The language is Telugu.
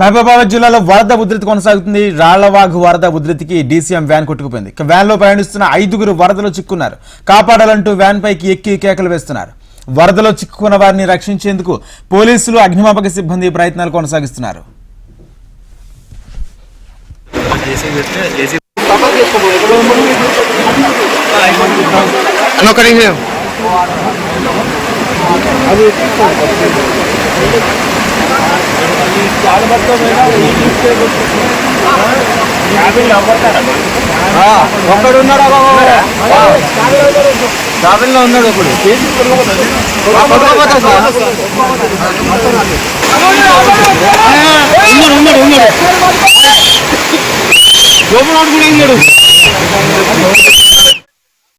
మహబూబాబాద్ జిల్లాలో వరద ఉధృతి కొనసాగుతుంది. రాళ్ళవాగు వరద ఉధృతికి డీసీఎం వ్యాన్ కొట్టుకుపోయింది. వ్యాన్లో వ్యాన్లో ప్రయాణిస్తున్న ఐదుగురు వరదలో చిక్కున్నారు. కాపాడాలంటూ వ్యాన్ పైకి ఎక్కి కేకలు వేస్తున్నారు. వరదలో చిక్కుకున్న వారిని రక్షించేందుకు పోలీసులు అగ్నిమాపక సిబ్బంది ప్రయత్నాలు కొనసాగిస్తున్నారు. అన్న ఒక నిమిషం ఒక్కడున్నారా ట్రావెల్లో ఉన్నాడు ఒకడు ఉన్నాడు ఉన్నాడు ఉన్నాడు కూడా ఉన్నాడు